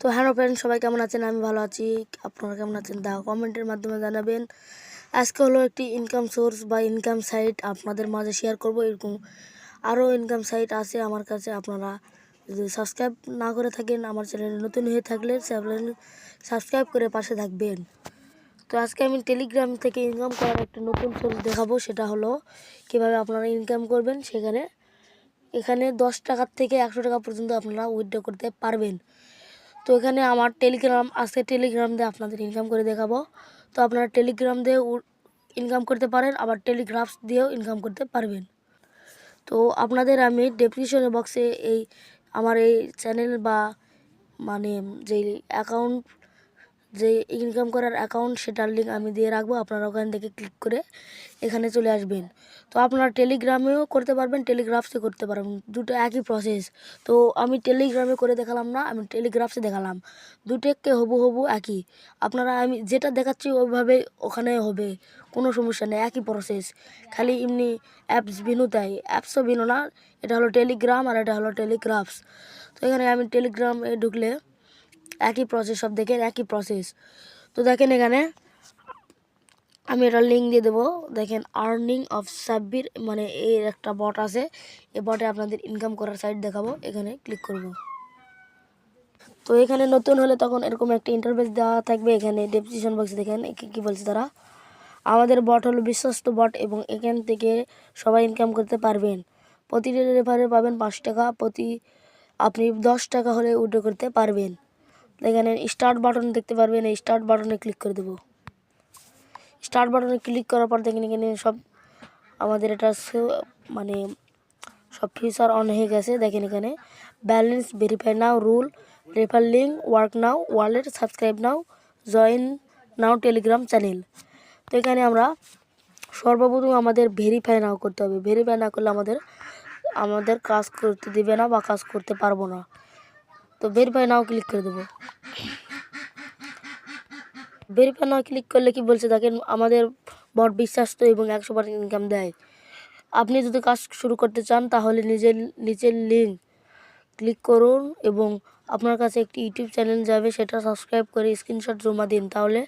তো hello friend সবাই কেমন আছেন? আমি ভালো আছি। আপনারা কেমন আছেন? তা কমেন্টের মাধ্যমে জানাবেন। আজকে হলো একটি ইনকাম সোর্স বা ইনকাম সাইট আপনাদের মাঝে শেয়ার করব। এরকম আরও ইনকাম সাইট আছে আমার কাছে। আপনারা যদি সাবস্ক্রাইব না করে থাকেন, আমার চ্যানেল নতুন হয়ে থাকলে চ্যানেল সাবস্ক্রাইব করে পাশে থাকবেন। তো আজকে আমি টেলিগ্রাম থেকে ইনকাম করার একটা নতুন সোর্স দেখাবো। সেটা হলো কীভাবে আপনারা ইনকাম করবেন। সেখানে, এখানে দশ টাকার থেকে একশো টাকা পর্যন্ত আপনারা উইথড্র করতে পারবেন। তো এখানে আমার টেলিগ্রাম আছে টেলিগ্রাম দিয়ে আপনাদের ইনকাম করে দেখাবো। তো আপনারা টেলিগ্রাম দিয়ে ইনকাম করতে পারেন, আবার টেলিগ্রাফস দিয়েও ইনকাম করতে পারবেন। তো আপনাদের আমি ডেসক্রিপশন বক্সে এই আমার এই চ্যানেল বা মানে যেই অ্যাকাউন্ট যে ইনকাম করার অ্যাকাউন্ট সেটার লিঙ্ক আমি দিয়ে রাখব, আপনারা ওখান থেকে ক্লিক করে এখানে চলে আসবেন। তো আপনারা টেলিগ্রামেও করতে পারবেন টেলিগ্রাফসে করতে পারবেন, দুটো একই প্রসেস তো আমি টেলিগ্রামে করে দেখালাম না, আমি টেলিগ্রাফসে দেখালাম। দুটোকে হবু হবু একই। আপনারা আমি যেটা দেখাচ্ছি ওইভাবে ওখানে হবে, কোনো সমস্যা নেই, একই প্রসেস খালি এমনি অ্যাপস ভিনু তাই অ্যাপসও ভিনো না, এটা হলো টেলিগ্রাম আর এটা হলো টেলিগ্রাফস তো এখানে আমি টেলিগ্রামে ঢুকলে একই প্রসেস সব দেখেন একই প্রসেস তো দেখেন এখানে আমি এটা লিঙ্ক দিয়ে দেবো। দেখেন আর্নিং অফ সাব্বির মানে এর একটা বট আছে। এই বটে আপনাদের ইনকাম করার সাইট দেখাবো। এখানে ক্লিক করব। তো এখানে নতুন হলে তখন এরকম একটা ইন্টারভেস দেওয়া থাকবে। এখানে ডেসক্রিপশন বক্সে দেখেন কি, কী বলছে তারা। আমাদের বট হলো বিশ্বস্ত বট এবং এখান থেকে সবাই ইনকাম করতে পারবেন। প্রতিটি রেফারে পাবেন পাঁচ টাকা। প্রতি আপনি দশ টাকা হলে উইড্রো করতে পারবেন। এখানে স্টার্ট বাটন দেখতে পারবেন, এই স্টার্ট বাটনে ক্লিক করে দেবো। স্টার্ট বাটনে ক্লিক করার পর দেখেন এখানে সব আমাদের এটা মানে সব ফিচার অন হয়ে গেছে। দেখেন এখানে balance verify now rule refer link work now wallet subscribe now join now Telegram channel তো এখানে আমরা সর্বপ্রথম আমাদের ভেরিফাই নাও করতে হবে। ভেরিফাই না করলে আমাদের আমাদের কাজ করতে দেবে না বা কাজ করতে পারব না। তো ভেরিফাই নাও ক্লিক করে দেবো। ভেরিফাই নাও ক্লিক করলে কি বলছে দেখেন, আমাদের বট বিশ্বাস্ত এবং একশো পার্সেন্ট ইনকাম দেয়। আপনি যদি কাজ শুরু করতে চান, তাহলে নিজের নিচের লিঙ্ক ক্লিক করুন এবং আপনার কাছে একটি ইউটিউব চ্যানেল যাবে, সেটা সাবস্ক্রাইব করে স্ক্রিনশট জমা দিন, তাহলে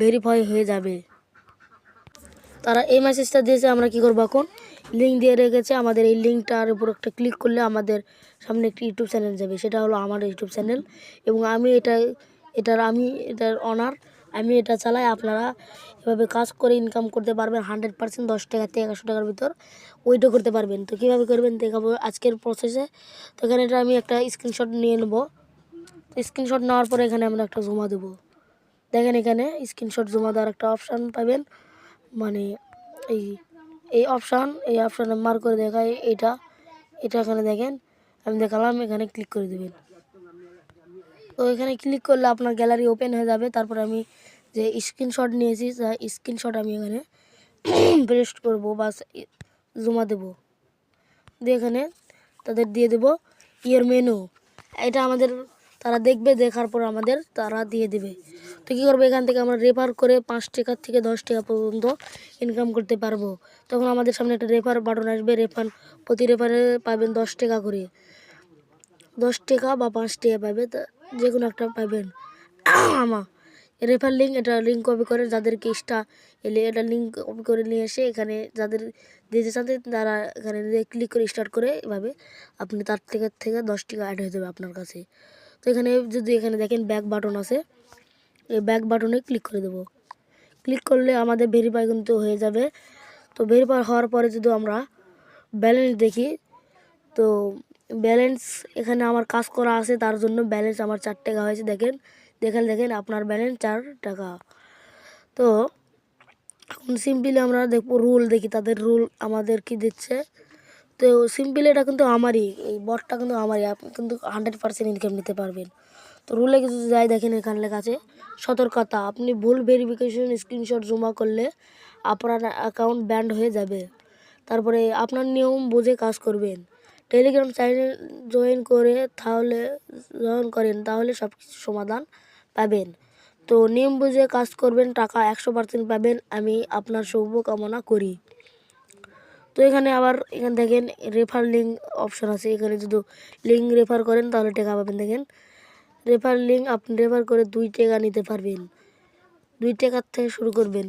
ভেরিফাই হয়ে যাবে। তারা এই মেসেজটা দিয়েছে, আমরা কি করব এখন? লিঙ্ক দিয়ে রেখেছে, আমাদের এই লিঙ্কটার উপর একটা ক্লিক করলে আমাদের সামনে একটি ইউটিউব চ্যানেল যাবে। সেটা হলো আমার ইউটিউব চ্যানেল এবং আমি এটা, এটার, আমি এটার অনার আমি এটা চালাই, আপনারা এভাবে কাজ করে ইনকাম করতে পারবেন হান্ড্রেড পার্সেন্ট দশ টাকা থেকে একশো টাকার ভিতর। ওইটা করতে পারবেন। তো কীভাবে করবেন দেখাবো আজকের প্রসেসে তো এখানে এটা আমি একটা স্ক্রিনশট নিয়ে নেব। স্ক্রিনশট নেওয়ার পরে এখানে আমরা একটা জমা দেবো। দেখেন এখানে স্ক্রিনশট জমা দেওয়ার একটা অপশান পাবেন। মানে এই এই অপশান এই অপশানে মার করে দেখায় এটা এটা এখানে দেখেন, আমি দেখালাম, এখানে ক্লিক করে দেবেন। তো এখানে ক্লিক করলে আপনার গ্যালারি ওপেন হয়ে যাবে। তারপর আমি যে স্ক্রিনশট নিয়েছি স্ক্রিনশট আমি এখানে পেস্ট করব বা জমা দেব। দিয়ে এখানে তাদের দিয়ে দেব ইয়ের মেনু এটা আমাদের তারা দেখবে, দেখার পর আমাদের তারা দিয়ে দেবে। তো কী করব, এখান থেকে আমরা রেফার করে পাঁচ টাকা থেকে দশ টাকা পর্যন্ত ইনকাম করতে পারব। তখন আমাদের সামনে একটা রেফার বাটন আসবে রেফার প্রতি রেফারে পাবেন দশ টাকা করে। দশ টাকা বা পাঁচ টাকা পাবে যে কোনো একটা পাবেন। আমা রেফার লিঙ্ক এটা লিঙ্ক কপি করে যাদেরকে ইস্টা এলে এটা লিঙ্ক কপি করে নিয়ে এসে এখানে যাদের দিতে চান, তারা এখানে ক্লিক করে স্টার্ট করে এভাবে আপনি তার থেকে থেকে দশ টাকা অ্যাড হয়ে যাবে আপনার কাছে। তো এখানে যদি এখানে দেখেন ব্যাক বাটন আছে, এই ব্যাক বাটনে ক্লিক করে দেবো। ক্লিক করলে আমাদের ভেরিফাই কিন্তু হয়ে যাবে। তো ভেরিফাই হওয়ার পরে যদি আমরা ব্যালেন্স দেখি, তো ব্যালেন্স এখানে আমার কাজ করা আছে, তার জন্য ব্যালেন্স আমার চার টাকা হয়েছে। দেখেন দেখেন দেখেন, আপনার ব্যালেন্স চার টাকা। তো এখন সিম্পলি আমরা দেখব রুল দেখি, তাদের রুল আমাদের কি দিচ্ছে? তো সিম্পল এটা কিন্তু আমারই, এই বটটা কিন্তু আমারই। আপনি কিন্তু হান্ড্রেড পার্সেন্ট ইনকাম নিতে পারবেন। তো রুলে কিছু যাই দেখেন এখানে লেখা আছে, সতর্কতা, আপনি ভুল ভেরিফিকেশন স্ক্রিনশট জমা করলে আপনার অ্যাকাউন্ট ব্যান্ড হয়ে যাবে। তারপরে আপনার নিয়ম বুঝে কাজ করবেন। টেলিগ্রাম চ্যানেল জয়েন করে তাহলে জয়েন করেন, তাহলে সব কিছু সমাধান পাবেন। তো নিয়ম বুঝে কাজ করবেন, টাকা একশো পার্সেন্ট পাবেন। আমি আপনার শুভ কামনা করি। তো এখানে আবার এখানে দেখেন রেফার লিঙ্ক অপশন আছে। এখানে যদি লিঙ্ক রেফার করেন, তাহলে টাকা পাবেন। দেখেন রেফার লিঙ্ক আপনি রেফার করে দুই টাকা নিতে পারবেন। দুই টাকার থেকে শুরু করবেন।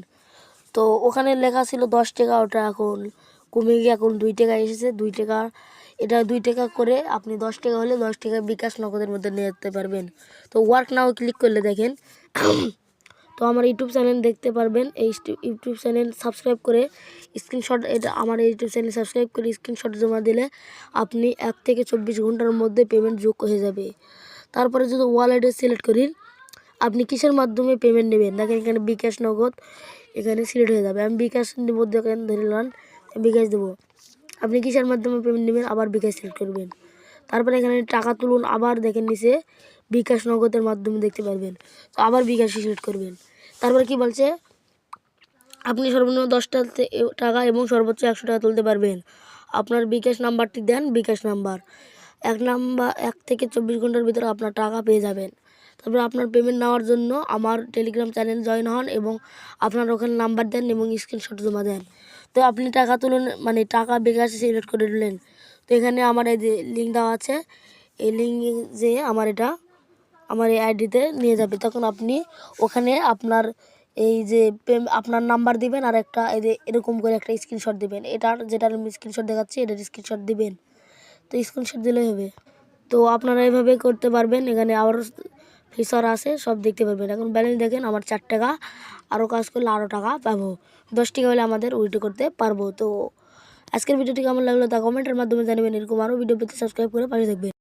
তো ওখানে লেখা ছিল দশ টাকা, ওটা এখন কমে গিয়ে এখন দুই টাকা এসেছে। দুই টাকা, এটা দুই টাকা করে আপনি দশ টাকা হলে দশ টাকা বিকাশ নগদের মধ্যে নিয়ে যেতে পারবেন। তো ওয়ার্ক নাও ক্লিক করলে দেখেন, তো আমার ইউটিউব চ্যানেল দেখতে পারবেন। এই ইউটিউব চ্যানেল সাবস্ক্রাইব করে স্ক্রিনশট, এটা আমার ইউটিউব চ্যানেল সাবস্ক্রাইব করে স্ক্রিনশট জমা দিলে আপনি এক থেকে চব্বিশ ঘণ্টার মধ্যে পেমেন্ট যোগ হয়ে যাবে। তারপরে যদি ওয়ালেটে সিলেক্ট করি, আপনি কিসের মাধ্যমে পেমেন্ট নেবেন? দেখেন এখানে বিকাশ নগদ, এখানে সিলেক্ট হয়ে যাবে। আমি বিকাশ নেব দেখেন ধরে নিলাম বিকাশ দেবো। আপনি কিসের মাধ্যমে পেমেন্ট নেবেন? আবার বিকাশ সিলেক্ট করবেন। তারপরে এখানে টাকা তুলুন, আবার দেখেন নিচে বিকাশ নগদের মাধ্যমে দেখতে পারবেন। তো আবার বিকাশ সিলেক্ট করবেন। তারপরে কি বলছে? আপনি সর্বনিম্ন দশটা টাকা এবং সর্বোচ্চ একশো টাকা তুলতে পারবেন। আপনার বিকাশ নাম্বারটি দেন বিকাশ নাম্বার। এক নাম্বার এক থেকে চব্বিশ ঘণ্টার ভিতরে আপনার টাকা পেয়ে যাবেন। তারপরে আপনার পেমেন্ট নেওয়ার জন্য আমার টেলিগ্রাম চ্যানেল জয়েন হন এবং আপনার ওখানে নাম্বার দেন এবং স্ক্রিনশট জমা দেন। তো আপনি টাকা তুলুন মানে টাকা বিকাশে সিলেক্ট করে দিলেন। তো এখানে আমার এই যে লিঙ্ক দেওয়া আছে, এই লিঙ্ক যে আমার এটা, আমার এই আইডিতে নিয়ে যাবে। তখন আপনি ওখানে আপনার এই যে আপনার নাম্বার দিবেন আর একটা, এই যে, এরকম করে একটা স্ক্রিনশট দিবেন। এটার যেটার আমি স্ক্রিনশট দেখাচ্ছি, এটার স্ক্রিনশট দিবেন। তো স্ক্রিনশট দিলেই হবে। তো আপনারা এভাবে করতে পারবেন। এখানে আরও ফিচার আছে, সব দেখতে পারবেন। এখন ব্যালেন্স দেখেন, আমার চার টাকা আরও কাজ করলে আরও টাকা পাবো। দশ টাকা হলে আমাদের উইথড্র করতে পারব। তো আজকের ভিডিওটি কেমন লাগল তা কমেন্টের মাধ্যমে জানাবেন। এরকম আরও ভিডিও পেতে সাবস্ক্রাইব করে পাশে থাকবেন।